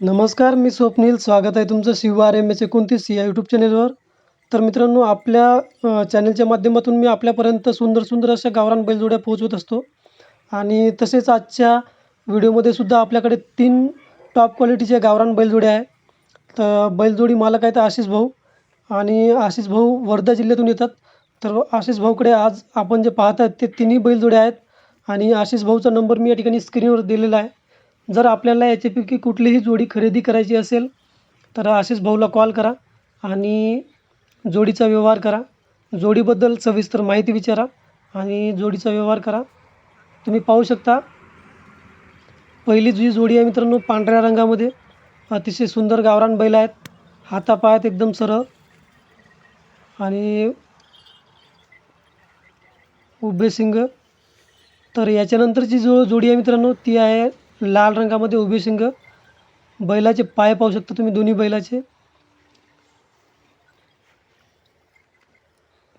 नमस्कार मी स्वप्नील. स्वागत आहे तुमचं शिव आर एम एस एकोणतीस या यूट्यूब चॅनेलवर तर मित्रांनो आपल्या चॅनलच्या माध्यमातून मी आपल्यापर्यंत सुंदर सुंदर अशा गावरान बैलजोड्या पोहोचवत असतो. आणि तसेच आजच्या व्हिडिओमध्ये सुद्धा आपल्याकडे तीन टॉप क्वालिटीच्या गावरान बैलजोड्या आहे तर बैलजोडी मालक आहेत आशिष भाऊ आणि आशिष भाऊ वर्धा जिल्ह्यातून येतात. तर आशिष भाऊकडे आज आपण जे पाहत आहात ते तिन्ही बैलजोड्या आहेत. आणि आशिष भाऊचा नंबर मी या ठिकाणी स्क्रीनवर दिलेला आहे. जर आपल्याला याच्यापैकी कुठलीही जोडी खरेदी करायची असेल तर आशिष भाऊला कॉल करा आणि जोडीचा व्यवहार करा. जोडीबद्दल सविस्तर माहिती विचारा आणि जोडीचा व्यवहार करा. तुम्ही पाहू शकता पहिली जी जोडी आहे मित्रांनो पांढऱ्या रंगामध्ये. अतिशय सुंदर गावरान बैल आहेत. हातापायात एकदम सरळ. आणि उभे सिंग तर याच्यानंतरची जो जोडी आहे मित्रांनो ती आहे लाल रंगामध्ये उभे शिंग. बैलाचे पाय पाहू शकता तुम्ही दोन्ही बैलाचे.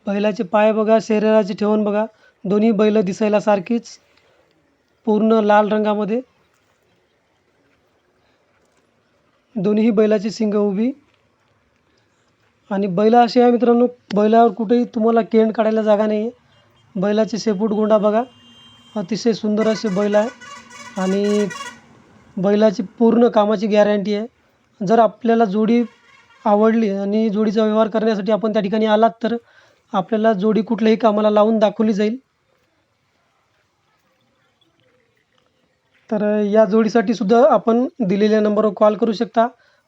बैलाचे पाय बघा शरीराची ठेवण बघा. दोन्ही बैल दिसायला सारखीच. पूर्ण लाल रंगामध्ये. दोन्हीही बैलाची शिंग उभी. आणि बैल असे आहे मित्रांनो बैलावर कुठेही तुम्हाला केंड काढायला जागा नाही आहे बैलाचे शेपूट गोंडा बघा. अतिशय सुंदर असे बैल आहे. आणि बैलाची पूर्ण कामाची गॅरंटी आहे. जर आपल्याला जोडी आवडली आणि जोडीचा व्यवहार करण्यासाठी आपण त्या ठिकाणी आलात तर आपल्याला जोडी कुठल्याही कामाला लावून दाखवली जाईल. तर या जोडीसाठी सुद्धा आपण दिलेल्या नंबरवर कॉल करू शकता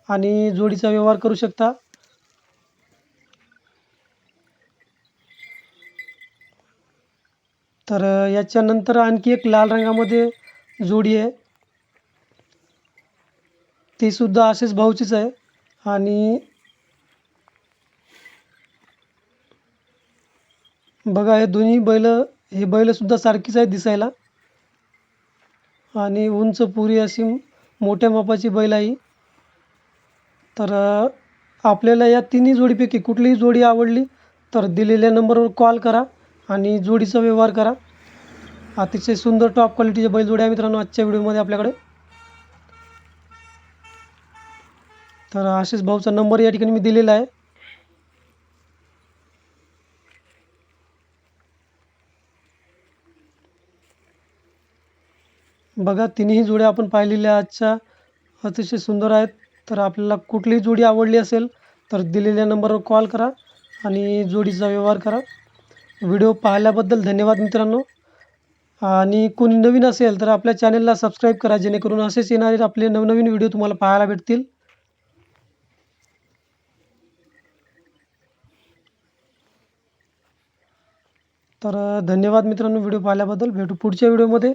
आणि जोडीचा व्यवहार करू शकता. तर याच्यानंतर आणखी एक लाल रंगामध्ये जोडी आहे. ती सुद्धा असेच भाऊचीच आहे. आणि बघा हे दोन्ही बैल हे बैलसुद्धा सारखीच आहे दिसायला. आणि उंच पुरी अशी मोठ्या मापाची बैल आहे तर आपल्याला या तिन्ही जोडीपैकी कुठलीही जोडी आवडली तर दिलेल्या नंबरवर कॉल करा आणि जोडीचा व्यवहार करा. अतिशय सुंदर टॉप क्वालिटीचे बैलजोडी आहे मित्रांनो आजच्या व्हिडिओमध्ये आपल्याकडे. तर आशिष भाऊचा नंबर या ठिकाणी मी दिलेला आहे. बघा तिन्ही जोड्या आपण पाहिलेल्या आजच्या अतिशय सुंदर आहेत. तर आपल्याला कुठलीही जोडी आवडली असेल तर दिलेल्या नंबरवर कॉल करा आणि जोडीचा व्यवहार करा. व्हिडिओ पाहिल्याबद्दल धन्यवाद मित्रांनो. आणि कोणी नवीन असेल तर आपल्या चॅनलला सबस्क्राईब करा जेणेकरून असेच येणारे आपले नवनवीन व्हिडिओ तुम्हाला पाहायला भेटतील. तर धन्यवाद मित्रांनो व्हिडिओ पाहिल्याबद्दल. भेटू पुढच्या व्हिडिओमध्ये